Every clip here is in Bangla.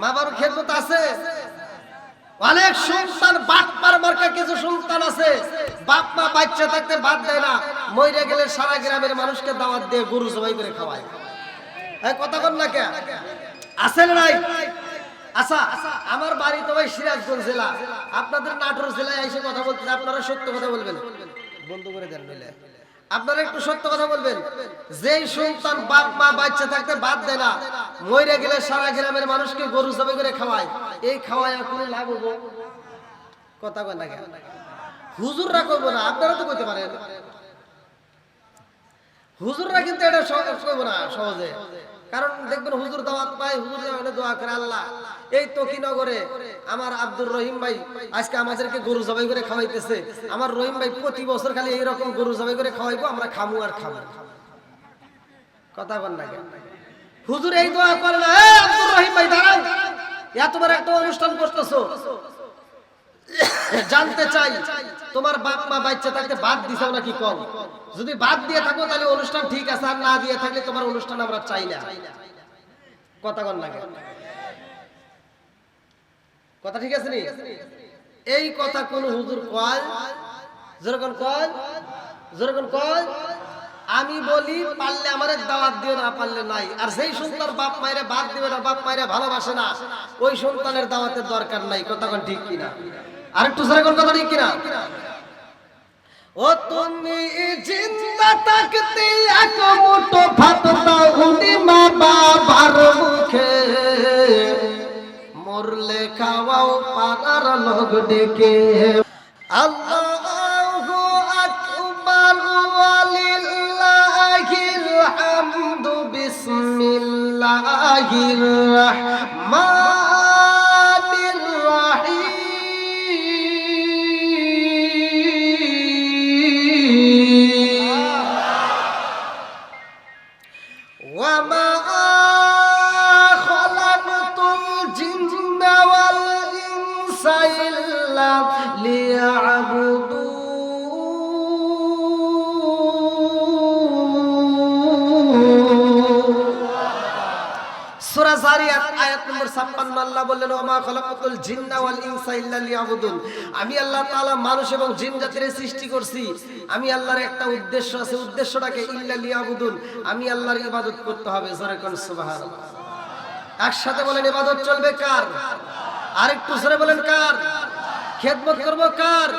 মা খেদমত আছে? অনেক সন্তান বাপ মার মার্কা কিছু সন্তান আছে। বাপ মা বাচ্চা থাকতে বাদ দেয় না। মইরে গেলে সারা গ্রামের মানুষকে দাওয়াত দিয়ে গরু জবাই করে খাওয়ায়। কথা বল না কে? আছে না নাই? আচ্ছা আমার বাড়ি তো ভাই সিরাজগঞ্জ জেলা। আপনাদের নাটোর জেলায় এসে কথা বলতে আপনারা সত্য কথা বলবেন। বন্ধ করে দেন মিলে। আপনারা একটু সত্য কথা বলবেন, যেই সন্তান বাপ, মা বাচ্চা থাকতে বাদ দেয় না, মরে গেলে সারা গ্রামের মানুষকে গরু জবাই করে খাওয়ায়। এই খাওয়ায় কোনো লাভ হব কথা বল না? হুজুররা করব না, আপনারা তো করতে পারেন। হুজুররা কিন্তু এটা করব না, সহজে। কারণ দেখবেন হুজুর দাওয়াত পায়, হুজুর যেখানে দোয়া করে আল্লাহ। এই তকিনগরে আমার আব্দুর রহিম ভাই আজকে আমাদেরকে গরু জবাই করে খাওয়াইতেছে। আমার রহিম ভাই প্রতি বছর খালি এইরকম গরু জবাই করে খাওয়াইবো, আমরা খামু আর খাব কথা বল না হুজুর এই দোয়া করে আব্দুর রহিম ভাই, দাঁড়াও। এত বড় একটা অনুষ্ঠান করতেছো। জানতে চাই, তোমার বাপ মা বাচ্চা থাকতে বাদ দিছাও নাকি কম? যদি বাদ দিয়ে থাকো, তাহলে অনুষ্ঠান ঠিক আছে, আর না দিয়ে থাকলে তোমার অনুষ্ঠান আমরা চাই না। কথা কন লাগে কথা ঠিক আছে নি? এই কথা কোন হুজুর কয়? যেরকম কয়? যেরকম কয়? আমি বলি, পারলে আমার দাওয়াত দিও, না পারলে নাই। আর সেই সন্তান বাপ মায়ের বাদ দিবে না, বাপ মায়ের ভালোবাসে না, ওই সন্তানের দাওয়াতের দরকার নাই। কথা ঠিক কিনা? আর একটু সরে কোন কথা ঠিক কিনা? ও তুমি জিন্দা থাকতে এক মুঠো ভাত দাও উনি মা বাবার মুখে। মরলে খাওয়াও পাড়ার লোক ডেকে। আল্লাহু আকবার, ওয়ালিল্লাহিল হামদু, বিসমিল্লাহির একটা একসাথে বলেন, ইবাদত চলবে কার? আরেকটু জোরে বলেন, কার? খেদমত করব কার?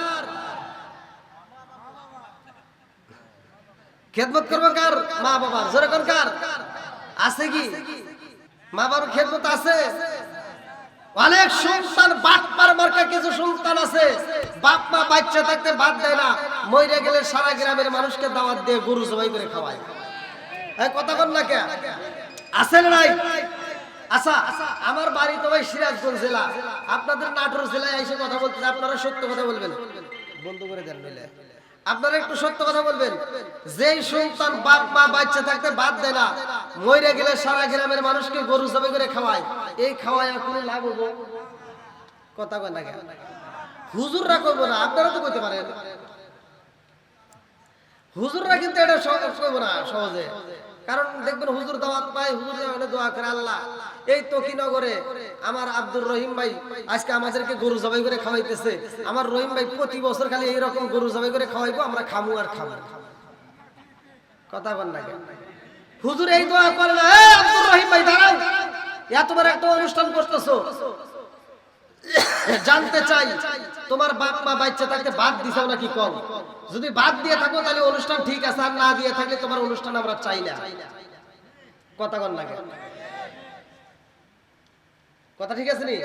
খেদমত করব কার? মা বাবার। জোরে কার? আছে কি? মা বাবার খেদমত আছে? অনেক সন্তান বাপ মার মার্কা কিছু সন্তান আছে। বাপ মা বাচ্চা থাকতে বাদ দেয় না। মইরে গেলে সারা গ্রামের মানুষকে দাওয়াত দিয়ে গরু জবাই করে খাওয়ায়। এই কথা কর না কে আছে না নাই? আচ্ছা আমার বাড়ি তো ভাই সিরাজগঞ্জ জেলা। আপনাদের নাটোর জেলায় এসে কথা বলতে আপনারা সত্য কথা বলবেন। বন্ধ করে দেন মিলে আপনারা একটু সত্য কথা বলবেন। যেই সন্তান বাপ মা বাচ্চা থাকতে বাদ দেয় না মইরে গেলে সারা গ্রামের মানুষকে গরু জবাই করে খাওয়ায়। এই খাওয়ায় কোনো লাভ হব? কথা কয় না কেন? হুজুররা করব না, আপনারা তো করতে পারেন। হুজুররা কিন্তু এটা সহজ করব না সহজে। কারণ দেখবেন হুজুর দাওয়াত পায় হুজুর দোয়া করে আল্লাহ। এই তকিনগরে আমার আব্দুর রহিম ভাই আজকে আমাদেরকে গরু জবাই করে খাওয়াইতেছে। আমার রহিম ভাই প্রতি বছর খালি এইরকম গরু জবাই করে খাওয়াইবো, আমরা খামু আর খাব কথা বল না? হুজুর এই দোয়া করে না "এই আব্দুর রহিম ভাই, দাঁড়াও। এত বড় একটা অনুষ্ঠান করতেছো। জানতে চাই, তোমার বাপ মা বাচ্চা থাকতে বাদ দিছাও নাকি কম? যদি বাদ দিয়ে থাকো তাহলে অনুষ্ঠান ঠিক আছে, আর না দিয়ে থাকলে তোমার অনুষ্ঠান আমরা চাই না। কথা কন লাগে কথা ঠিক আছে নি?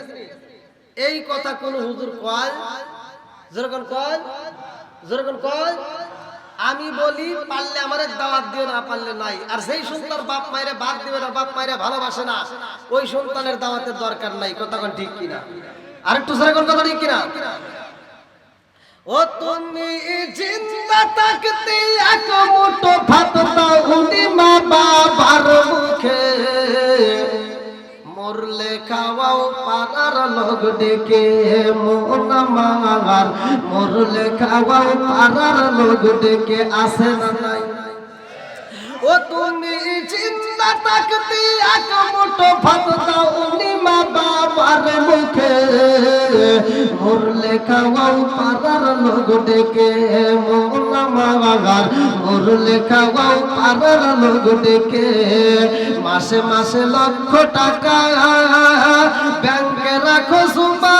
এই কথা কোন হুজুর কয়? যেরকম কয়? যেরকম কয়? আমি বলি, পারলে আমার দাওয়াত দিও, না পারলে নাই। আর সেই সন্তান বাপ মায়ের বাদ দিবে না, বাপ মায়ের ভালোবাসে না, ওই সন্তানের দাওয়াতের দরকার নাই। কথা কোন ঠিক কিনা? আর একটু সেরকম কথা ঠিক কিনা? ও তুমি জিন্দা থাকতে এক মুঠো ভাত দাও উনি মা বাবার মুখে। মরলে খাওয়াও পাড়ার লোক ডেকে, মন আমার। মরলে খাওয়াও পাড়ার লোক ডেকে, আসে না নাই। ও তুমি চিন্তা থাকতে এক মুঠো ভাত দাও মা বাবার মুখে। মরলে খাওয়াও পাড়ার লোক ডেকে, মন মাগার মোর লেখাও পারার লোক ডেকে। মাসে মাসে লক্ষ টাকা ব্যাংকে রাখো সুমা।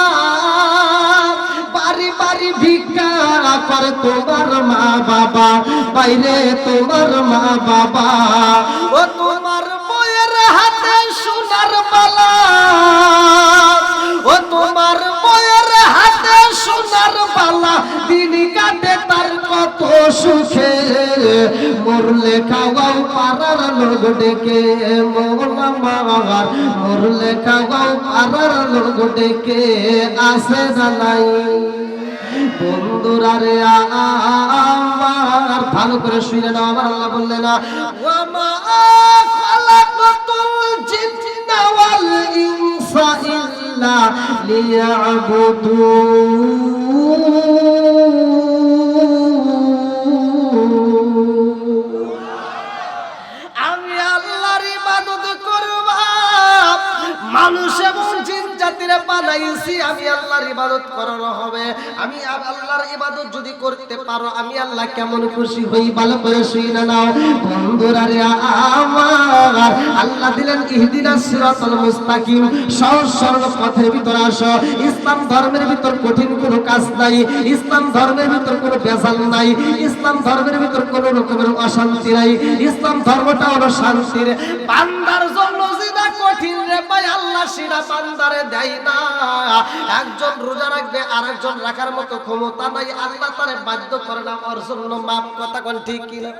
তোমার মা বাবা, বাইরে তোমার মা বাবা। ও তোমার বইয়ের হাতে সোনার মালা। ও তোমার বইয়ের হাতে সোনার বালা দিন কাটে তার কত সুখে মোর লেখাও পাড়ার লোক ডেকে মোলা মাগার মোর লেখাও পাড়ার লোক ডেকে, আসে না নাই। বন্ধুরা রে আমার, ভালো করে শুনে নাও আমার আল্লাহ বললেন না ইনসা ইল্লা লিয়াবুদুন। বানাইছি আমি আল্লাহর ইবাদত করার হবে। আমি আল্লাহর ইবাদত যদি করতে পারো, আমি আল্লাহ কেমন খুশি হই, ভালো করে শুই না নাও। বন্ধুরা রে আমার, আল্লাহ দিলেন ইহদিনাস সিরাতাল মুস্তাকিম, সহজ সরল পথের ভিতর আসো। ইসলাম ধর্মের ভিতর কঠিন কোনো কাজ নাই, ইসলাম ধর্মের ভিতর কোনো বেজাল নাই, ইসলাম ধর্মের ভিতর কোনো রকমের অশান্তি নাই, ইসলাম ধর্মটা হলো শান্তির। বান্দার জন্য যেটা কঠিন রে ভাই, আল্লাহ সেটা বান্দারে দেয় না। একজন রোজা রাখবে, আরেকজন রাখার মতো ক্ষমতা নাই। আল্লাহ তারে বাধ্য করে না ওর জন্য মাপ কথা কোন, ঠিক কিনা?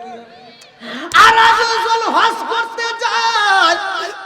আর হজ করতে যায়।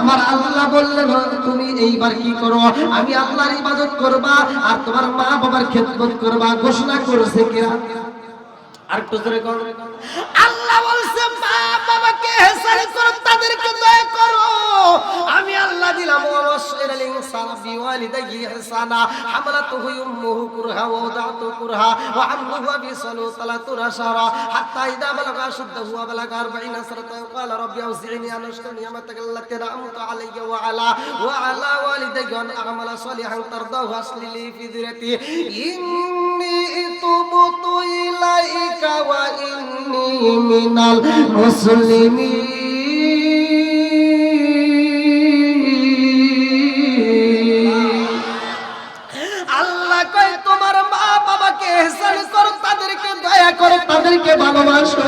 আমার আল্লাহ বললেন, তুমি এইবার কি করো? আমি আল্লাহর ইবাদত করবা আর তোমার মা বাবার খেদমত করবা। ঘোষণা করছে কিরা আর একটু জোরে করো আল্লাহ বলছে, মা বাবাকে হেসান করো তাদেরকে দয়া করো। আমি আল্লাহ দিলাম ওয়াসাইরাল ইনসান বিওয়ালিদাইহি ইহসানা হামালাতুহু উম্মুহু কুরহা ওয়া ওয়াদাতু কুরহা, ওয়া আমলুহু বিসালু সালাতু রাশারা হাত্তা ইদা বালাগা শুদ্দাহু ওয়া বালাগা 40 সানাতা ক্বালা রাব্বি আউজি'নি আন আশকুরা নি'মাতাকা আল্লাতী আন'আমতা আলাইয়া ওয়া আলা ওয়া আলা ওয়ালিদাইয়া আন আ'মালা সালিহান তারদাহু আসলি লি ফি যুররিয়াতি ইন্নী তুবতু ইলাইকা ওয়া ইন্নী মিনাল মুসলিমিন আল্লাহ কয়, তোমার মা বাবাকে এহসান করো, তাদেরকে দয়া করো, তাদেরকে ভালোবাসো।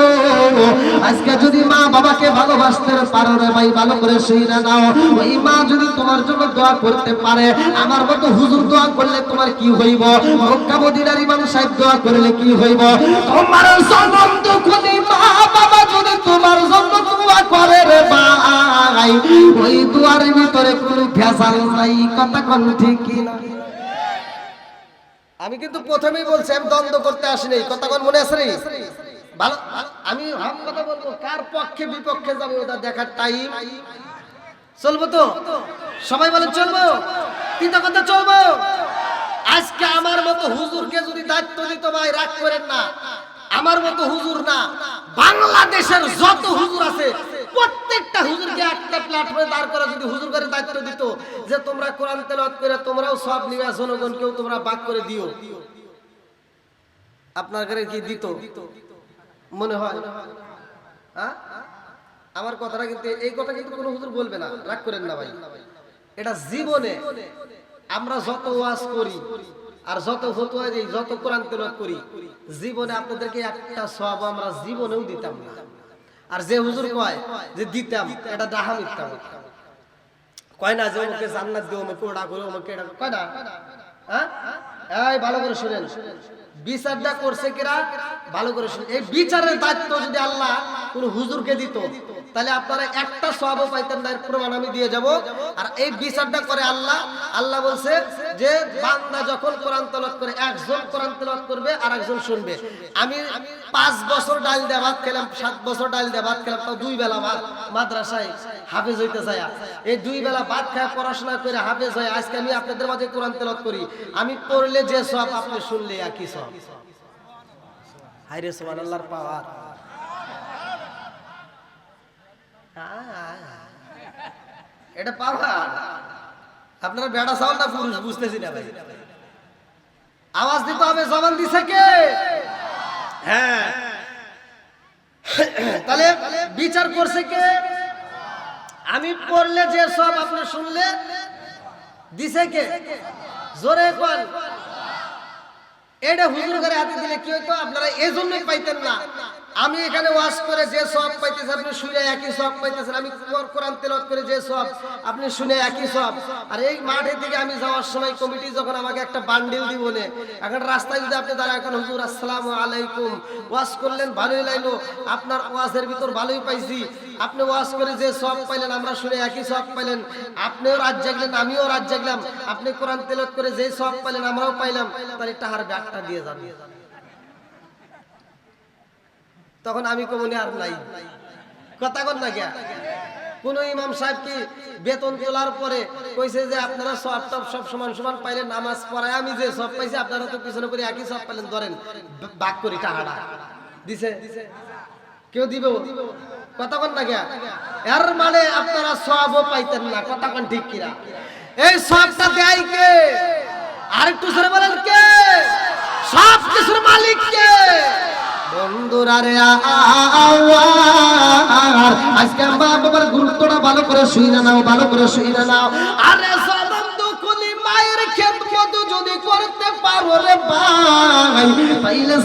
আজকে যদি মা বাবাকে ভালোবাসতে পারো রে ভাই, ভালো করে শুই নাও। ওই মা যদি তোমার জন্য দোয়া করতে পারে, আমার মতো হুজুর দোয়া করলে তোমার কি হইব? মক্কা মদিনার ইমাম সাহেব দোয়া করলে কি হইব? তোমার সম্বন্ধ খুলি মা তোমার জন্য দোয়া করে রে ভাই। ওই দুয়ার ভিতরে কোনো ভেজাল নাই, কথা কোন ঠিক না আমি কিন্তু প্রথমেই বলছি, আমি দ্বন্দ্ব করতে আসিনি, কথা কোন মনে আছে রে? ভালো, আমি হাম কথা বলব, কার পক্ষে বিপক্ষে যাবে ওটা দেখার টাইম চলবো তো? সবাই বলে চলবো? তিনটা কথা চলবো? আজকে আমার মতো হুজুরকে যদি দায়িত্ব দিত ভাই, রাগ করেন না। আমার মতো হুজুর না। বাংলাদেশের যত হুজুর আছে, প্রত্যেকটা হুজুরকে একটা প্ল্যাটফর্মে দাঁড় যদি হুজুর করে দায়িত্ব দিত, যে তোমরা কোরআন করে তোমরাও সব নিবে জনগণকেও তোমরা করে দিও। আপনার ঘরে কি দিত? মনে হয়। হ্যাঁ? আমার কথাটা কিন্তু, এই কথা কিন্তু কোনো হুজুর বলবে না। রাগ করেন না ভাই। এটা জীবনে আমরা যত ওয়াজ করি আর যত ফতোয়া দিই, যত কোরআন তেলাওয়াত করি, জীবনে আপনাদেরকে একটা সব আমরা জীবনেও দিতাম না। আর যে হুজুর কয় যে দিতাম, এটা ডাহা মিথ্যা কয় না যে ওকে জান্নাত দিও ওকে ওটা করে ওকে এটা কয় না? হ্যাঁ? ভালো করে শুনেন। বিচারটা করছে কিরা? ভালো করে শুনেন। এই বিচারের দায়িত্ব যদি আল্লাহ কোন হুজুরকে দিত, তাহলে আপনারা একটা সবও পাইতেন না প্রমাণ আমি দিয়ে যাব। আর এই বিচারটা করে আল্লাহ আল্লাহ বলছে যে বান্দা যখন কোরআন তেলাওয়াত করে, একজন কোরআন তেলাওয়াত করবে আর একজন শুনবে। আমি পাঁচ বছর ডাল দিয়ে ভাত খেলাম, সাত বছর ডাল দিয়ে ভাত খেলাম, তাও দুই বেলা ভাত মাদ্রাসায় হাফেজ হইতে যায় এই দুই বেলা ভাত খায় পড়াশোনা করে হাফেজ হয় আজকে আমি আপনাদের মাঝে কোরআন তেলাওয়াত করি। আমি পড়লে যে সব আপনি শুনলে একই সব। হাইরে আল্লাহর পাওয়ার। এটা পাওয়ার। আপনারা বেড়া চাওয়াল না পুরুষ, বুঝতেছি না ভাই। আওয়াজ দিতে হবে, জবান দিছে কে? হ্যাঁ। তাহলে বিচার করছে কে? আমি পড়লে যে সব আপনি শুনলে, দিছে কে? জোরে কোন। এটা হুজুর করে হাতে দিলে কি হইতো? আপনারা এজন্যই পাইতেন না। আমি এখানে ওয়াজ করে যে সব পাইতেছেন আপনি শুনে একই সব পাইতেছেন। আমি কোর- কোরআন তেলাওয়াত করে যে সব, আপনি শুনে একই সব। আর এই মাঠের দিকে আমি যাওয়ার সময় কমিটি যখন আমাকে একটা বান্ডিল দিব নে এখন রাস্তায় যদি আপনি দাঁড়া এখন, হুজুর, আসসালামু আলাইকুম। ওয়াজ করলেন, ভালোই লাগল। আপনার ওয়াজের ভিতর ভালোই পাইছি। আপনি ওয়াজ করে যে সব পাইলেন, আমরা শুনে একই সব পাইলেন। আপনিও রাত জাগলেন, আমিও রাত জাগলাম। আপনি কোরআন তেলাওয়াত করে যে সব পাইলেন, আমরাও পাইলাম। তাহলে তাহার ব্যাগটা দিয়ে যান। তখন আমি কমনি আর নাই। কথা কন না গিয়া কোন ইমাম সাহেব কি বেতন তোলার পরে কইছে যে আপনারা সব টপ সব সমান সমান পাইলেন নামাজ পড়ায় আমি যে সব পাইছি, আপনারা তো পিছনে করে একই সব পাইলেন, ধরেন বাক করি টাকাটা। দিছে? কেউ দিবে কথা কন না গিয়া এর মানে আপনারা সবও পাইতেন না, কথা কন ঠিক কিনা? এই সবটা দেয় কে? আর একটু সরে বলেন কে? সব কিছুর মালিক কে? আজকে বাবার গুরুত্বটা ভালো করে শুই না নাও, ভালো করে শুই না নাও। আরে মায়ের যদি করতে পারো রে ভাই, তাইলে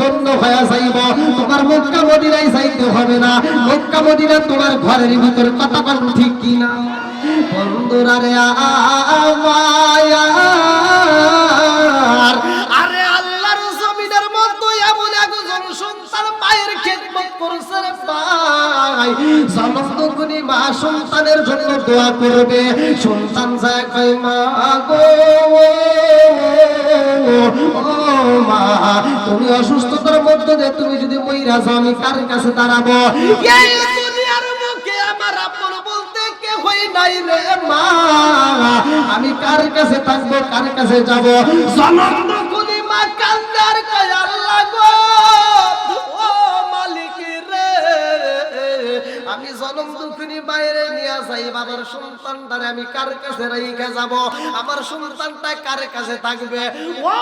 ধন্য হয়ে যাইব। তোমার মক্কা মদিনায় যাইতে হবে না। মক্কা মদিনা তোমার ঘরের ভিতর কথা বল, ঠিক কি না বন্ধুরা ভাই জনমদগুনি মা সন্তানের জন্য দোয়া করবে। সন্তান যায় কই মা গো মা, তুমি অসুস্থতার মধ্যে দিয়ে তুমি যদি মইরা আমি কার কাছে দাঁড়াবো? বলতে কে হই নাই রে মা। আমি কার কাছে থাকব, কার কাছে যাব? বাবার সন্তানটারে আমি কার কাছে রেখে যাব? আমার সন্তানটা কার কাছে থাকবে? ও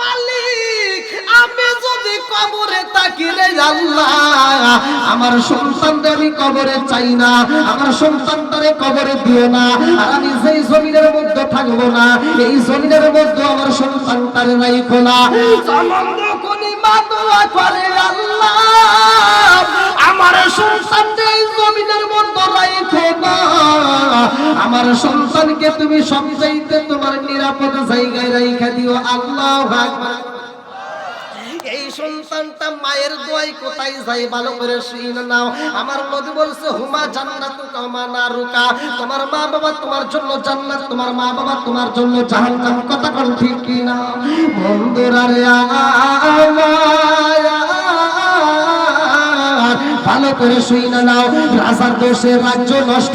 মালিক, আমি যদি কবরে থাকি রে আল্লাহ, আমার সন্তানটা আমি কবরে চাই না, আমার সন্তানটারে কবরে দিও না, আর আমি যেই জমিনের মধ্যে থাকব না, এই জমিনের মধ্যে আমার সন্তানটারে রাইখো না। জনম দুঃখিনী মা দোয়া করে আমার সন্তানকে তুমি সব চাইতে তোমার নিরাপদ জায়গায় রাইখা দিও। আল্লাহ এই সন্তানটা মায়ের দোয়াই কোথায় যাই ভালো করে শুনে নাও। আমার নদী বলছে, হুমা জান্নাত কামা না রুকা তোমার মা বাবা তোমার জন্য জান্নাত, তোমার মা বাবা তোমার জন্য জাহান্নাম। কথা কোন ঠিক কি না বন্ধুরা রে ভালো করে শুই না নাও। রাজার দোষে রাজ্য নষ্ট।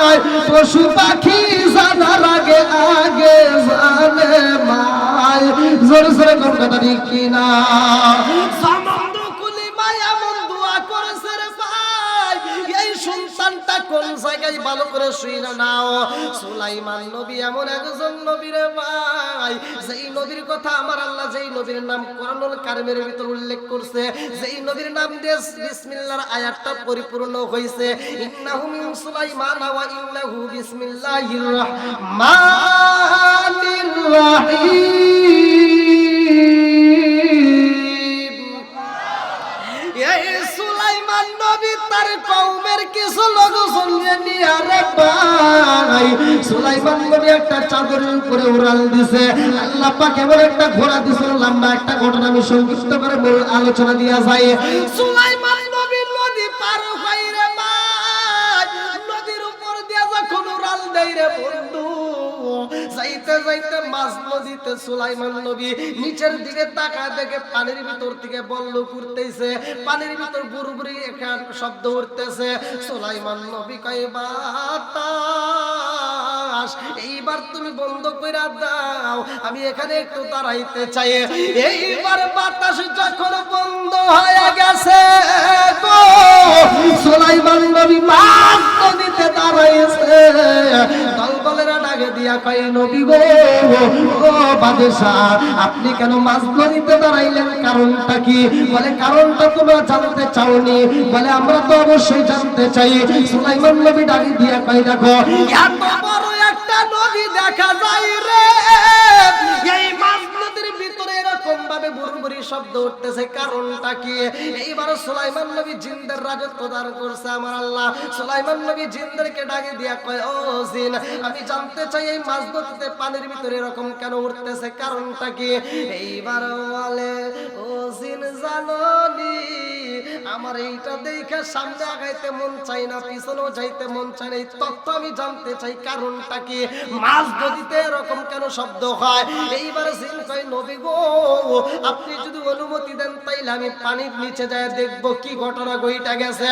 ময়রা পশু পাখি জানার আগে আগে জানে মায়। জোরে জোরে কোন কথা ঠিক কিনা। ভাই, ভালো করে শুই নাও। সুলাইমান নবী এমন একজন নবীর ভাই, যেই নবীর কথা আমার আল্লাহ যেই নবীর নাম কোরআনুল কারিমের ভিতর উল্লেখ করছে, যেই নবীর নাম দিয়ে বিসমিল্লাহর আয়াতটা পরিপূর্ণ হয়েছে ইন্নাহু মিন সুলাইমান ওয়া ইন্নাহু বিসমিল্লাহির রহমানির রহিম। কিছু লোক সঙ্গে নিয়ে রে ভাই। সুলাইমান নবী একটা চাদরের উপরে উড়াল দিছে। আল্লাহ পাক এমন একটা ঘোড়া দিছে, লম্বা একটা ঘটনা আমি সংক্ষিপ্ত করে মূল আলোচনা দিয়া যায় সুলাইমান যাইতে মাছ নদীতে সুলাইমান নবী নিচের দিকে দেখে পানির ভিতর থেকে বল্ল পানির ভিতর শব্দ উঠতেছে। সুলাইমান নবী কয়, বাতাস, এইবার তুমি বন্ধ করে দাও, আমি এখানে একটু দাঁড়াইতে চাই। এইবার বাতাস যখন বন্ধ হয়ে গেছে সুলাইমান নবী মাছ নদীতে দাঁড়াইছে। ডাকে দিয়া কয়, নবী গো, ও বাদশাহ, আপনি কেন মাছ ধরিতে দাঁড়াইলেন? কারণটা কি? বলে, কারণটা তোমরা জানতে চাওনি। বলে, আমরা তো অবশ্যই জানতে চাই। সুলাইমান নবী ডাকে দিয়া কয়, দেখো, এত বড় একটা নদী দেখা যায় রে। শব্দ উঠতেছে, কারণটা কি? এইবার সুলাইমান নবী জিন্দের রাজত্ব দান করছে, আমার আল্লাহ। সুলাইমান নবী জিন্দেরকে ডাকে দিয়া কয়, ও জিন, আমি জানতে চাই এই মাছ নদীতে পানির ভিতরে এরকম কেন উঠতেছে, কারণটা কি? এইবার বলে, ও জিন, জাননি? আমার এইটা দেখে সামনে আগাইতে মন চাই না, পিছনেও যাইতে মন চাই না। এই তত্ত্ব আমি জানতে চাই, কারণটা কি? মাছ নদীতে এরকম কেন শব্দ হয়? এইবার জিন কয়, নবী গো, আপনি যদি অনুমতি দেন, তাইলে আমি পানির নিচে যায় দেখব কি ঘটনা গইটা গেছে।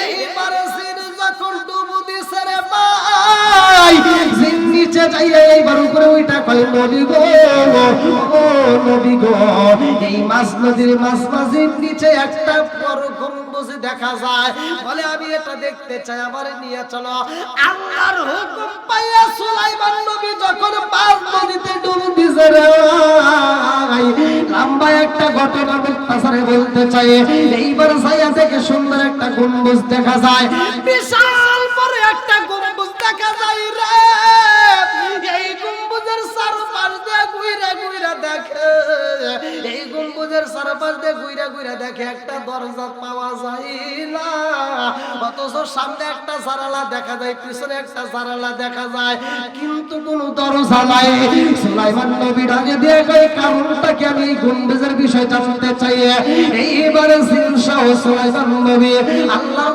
এইবারে জিন যখন ডুবু দিছে রে ভাই নিচে যাইয়া এইবার উপরে ওইটা কয়, নবী গো, ও নবী গো, এই মাছ নদীর মাছ মাঝির নিচে একটা দেখা যায়। বলে, আমি এটা দেখতে চাই, আমার নিয়ে চলো। আল্লাহর হুকুম পাইয়া সুলাইমান নবী যখন পাঁচ নদীতে ডুব দিছে রে লম্বা একটা ঘটনা মুক্তাসারে বলতে চাই। এইবার সাইয়া থেকে সুন্দর একটা গম্বুজ দেখা যায়। বিশাল দেখে। এই গম্বুজের চারপাশ দিয়ে ঘুরে দেখে একটা দরজা পাওয়া যায় না। অথচ সামনে একটা জানালা দেখা যায়, পিছনে একটা জানালা দেখা যায়। কিন্তু কোন দরজা নাই। সুলাইমান নবী ডাকে দিয়ে কয় আমি গম্বুজের বিষয় জানতে চাই? এইবারে সুলাইমান নবী আল্লাহর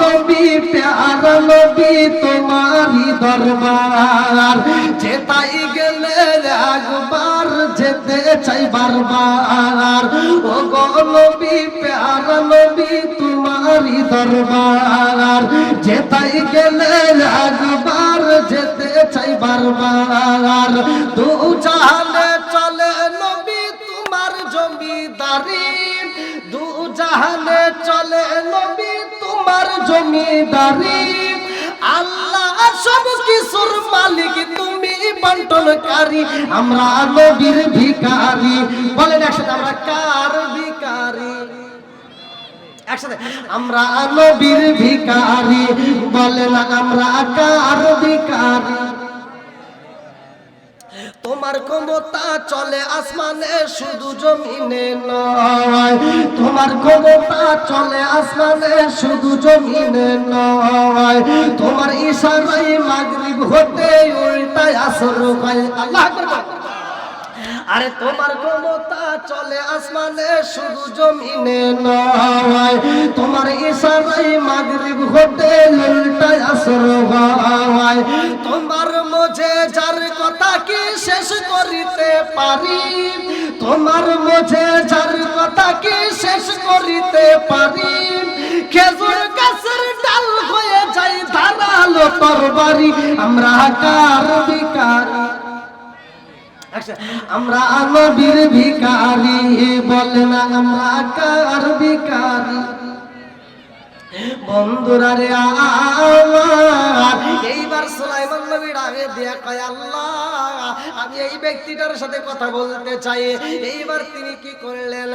নবী, প্যারা নবী, তোমারি দরবার। যেতাই গেলে একবার, যেতে চাই বারবার। ও নবী, প্যারা নবী, তোমারি দরবার। যেতাই গেলে একবার, যেতে চাই বারবার। দু জাহানে চলে নবী, তোমার জমিদারি। দু জাহানে জমিদারি, আল্লাহ সব কিছুর মালিক, তুমি বন্টনকারী, আমরা নবীর ভিকারি বলেন একসাথে, আমরা কার ভিকারি একসাথে, আমরা নবীর ভিকারি বলেন, আমরা কার ভিখারি? তোমার ক্ষমতা চলে আসমানে, শুধু জমিনে নয়। তোমার ক্ষমতা চলে আসমানে, শুধু জমিনে নয়। তোমার ইশারায় মাগরিব হতে উল্টায় আসর হয়। আল্লাহ আরে তোমার ক্ষমতা চলে আসমানে, শুধু জমিনে নয় তোমার ইশারায় মাগরিব ঘটে উল্টায় আসর হয়। তোমার মধ্যে যার কথা কি শেষ করিতে পারি? তোমার মধ্যে যার কথা কি শেষ করিতে পারি? খেজুর গাছের ডাল হয়ে যাই ধারালো তরবারি। আমরা কার বিকারি আমরা নবীর ভিকারি বলে না আমরা কার ভিকারি বন্ধুরা রে আমার, এইবার সুলাইমান নবী ডাকে দিয়া আল্লাহ, আমি এই ব্যক্তিটার সাথে কথা বলতে চাই। এইবার তিনি কি করলেন?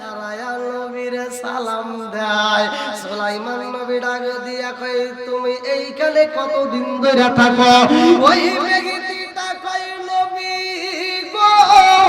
দাঁড়ায়া নবীর সালাম দেয়। সুলাইমান নবী ডাক দিয়া কয়, তুমি এইখানে কতদিন ধরে থাকো? ওই ব্যক্তিটা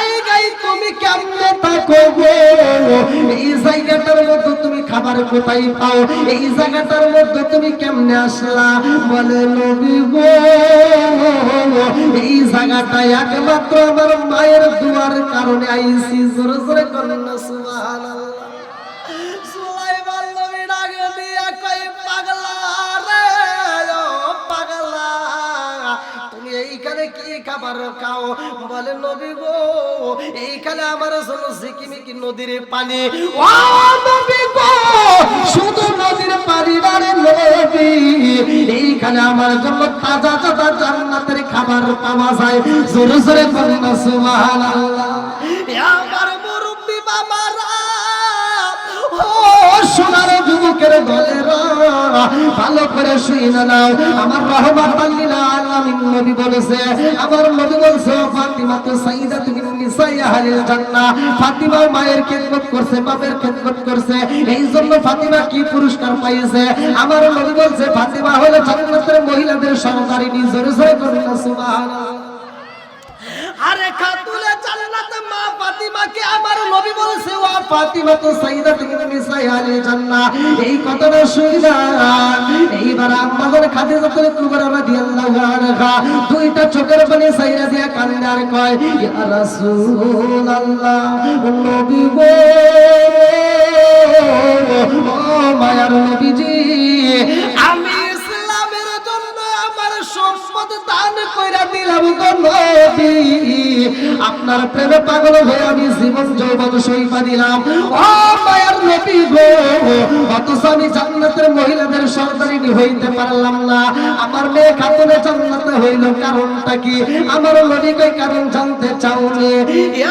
জায়গায় তুমি কেমনে থাকো এই জায়গাটার মধ্যে তুমি খাবার কোথায় পাও? এই জায়গাটার মধ্যে তুমি কেমনে আসলা? বলে এই জায়গাটা একমাত্র আমার মায়ের দুয়ার কারণে আইসি জোরে জোরে কন্যা, সুবহানাল্লাহ। কি খাবার খাও বলে, নবী গো, এইখানে আমার জন্য ঝিকিমিকি নদীর পানি। ও নবী গো, শুধু নদীর পানি না রে নবী। এইখানে আমার জন্য তাজা তাজা জান্নাতের খাবার পাওয়া যায়। জোরে জোরে বলেন সুবহানাল্লাহ। আমার মুরব্বি বাবারা ও সোনার যুবকের দলেরা ভালো করে শুনে নাও। আমার রহমান আল্লিলা আলামিন নবী বলেছে। আমার নবী বলছে ফাতিমা, তো সাইদা তুমি জান্নাহ। ফাতিমা মায়ের করছে, বাপের খেদমত করছে। এই জন্য ফাতিমা কি পুরস্কার পাইছে? আমার নবী বলছে, ফাতিমা হলো জান্নাতের মহিলাদের সরদারিনী জোরে জোরে করুন সুবহানাল্লাহ। খাতুলে জান্নাতে মা ফাতিমাকে আমার নবী বলেছে ফাতিমা, তো সাইয়্যিদা তুমি নিসাই আলে জান্নাহ। এই কথাটা শুনলা এইবার খাদিজাতুল কুবরা রাদিয়াল্লাহু আনহা দুইটা চোখের পানি সাইরা দিয়া কয়, ইয়া রাসূলুল্লাহ, নবী ও মায়ার নবীজি আপনার প্রেমে পাগল হয়ে আমি জীবন যৌবন সইমা দিলাম। ও মায়ার নবী গো, অথচ আমি জান্নাতের মহিলাদের সর্দারিনী হইতে পারলাম না। আমার মেয়ে খাতুনে হইল কারণটা কি? আমার নবী কই কারণ জানতে চাওনি। এ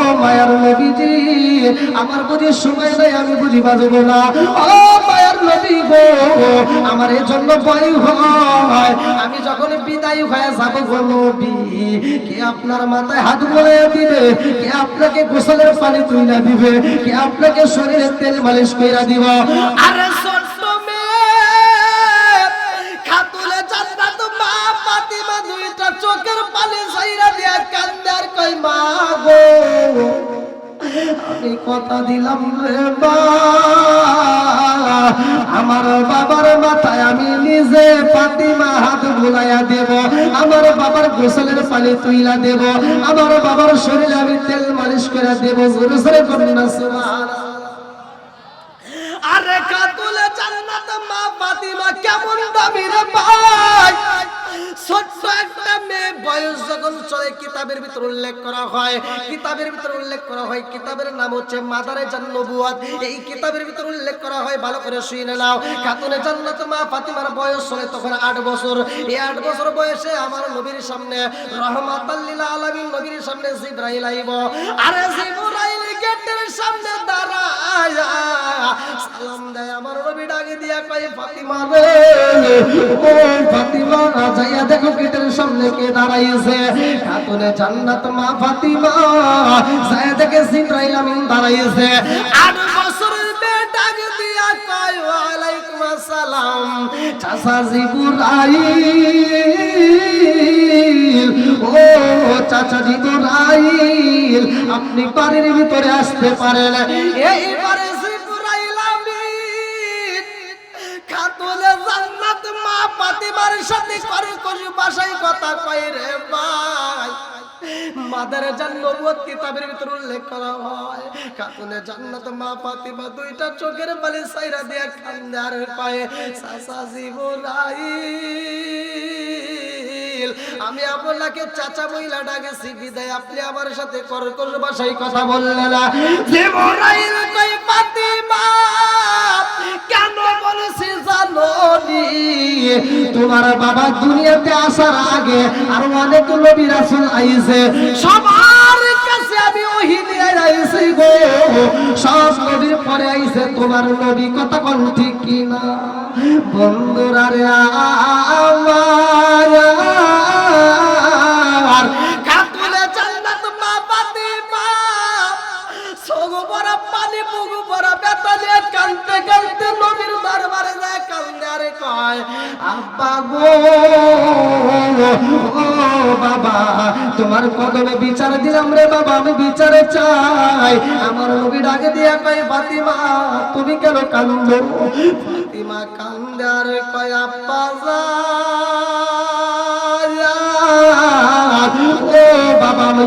মায়ার নবীজি, আমার বুঝি সময় নাই আমি বুঝি বাজবো না। ও মায়ার নবী গো, আমার এই জন্য ভয় হয়। আমি যখন বিদায় হয়ে যাব নবী, কে আপনার মাথায় হাত বলে দিবে? কে আপনাকে গোসলের পানি তুইলা দিবে? কে আপনাকে শরীরে তেল মালিশ কইরা দিব? আরে কই মা গো, আমি কথা দিলাম রে আমার বাবার মাথায় আমি নিজে পাতিমা হাত বুলাইয়া দেব। আমার বাবার গোসলের পানি তুইলা দেব। আমার বাবার শরীরে আমি তেল মালিশ করে দেবো। জোরে কন্যা সুবহানাল্লাহ। জান্নাত, মা ফাতিমা কেমন দামি রে ভাই? ছোট্ট একটা মেয়ে বয়স যখন চলে, কিতাবের ভিতর উল্লেখ করা হয়। কিতাবের ভিতর উল্লেখ করা হয়, কিতাবের নাম হচ্ছে মাদারে জান্নবুয়াত। এই কিতাবের ভিতর উল্লেখ করা হয়, ভালো করে শুনে নাও। খাতুনে জান্নাত, মা ফাতিমার বয়স চলে তখন আট বছর। এই আট বছর বয়সে আমার নবীর সামনে রহমাতাল্লিল আলামিন, নবীর সামনে জিব্রাইল আইব। আরে জিব্রাইল গেটের সামনে দাঁড়ায় সালাম দেয় আমার নবী ডাকে দিয়া কয়, ফাতিমা রে ও ফাতিমা যাইয়া দেখো গেটের সামনে কে দাঁড়াইছে। খাতুনে জান্নাত মা ফাতিমা, যাইয়া দেখে জিব্রাইল আমিন দাঁড়াইছে। আট বছরের মেয়ে দিয়া কয়, ওয়ালাইকুম আসসালাম। চাচা জিব্রাইল ও চাচা জিব্রাইল আপনি বাড়ির ভিতরে আসতে পারেন। এইবারে সাথে করে করে বাসায় কথা কয় রে ভাই। মাদারে জান্নাত কিতাবের ভিতর উল্লেখ করা হয় খাতুনে জান্নাত মা ফাতিমা দুইটা চোখের বালি সাইরা দিয়া কান্দে পায়ে সাসা জিবরাইল আমি আপনাকে চাচা মহিলা ডাকেছি, বিদায়। আপনি আমার সাথে কর্কশ ভাষায় কথা বললেন তোমার বাবা দুনিয়াতে আসার আগে আর অনেক নবী রাসূল আইছে। সবার কাছে আমি ওহি নিয়ে আইছি গো। সব নবীর পরে আইছে, তোমার নবী কথা কোন ঠিক কিনা? বন্ধুরা রে আমার কানতে নবীর দরবারে যায়, কান্দে কয়, আব্বা গো বাবা, তোমার কদমে বিচার দিলাম রে বাবা, আমি বিচারে চাই। আমার নবী ডাকে দিয়া কয়, ফাতিমা, তুমি কেন কান্দো? ফাতিমা কান্দে, আরে কয়, আব্বা যা ও বাবা, আমি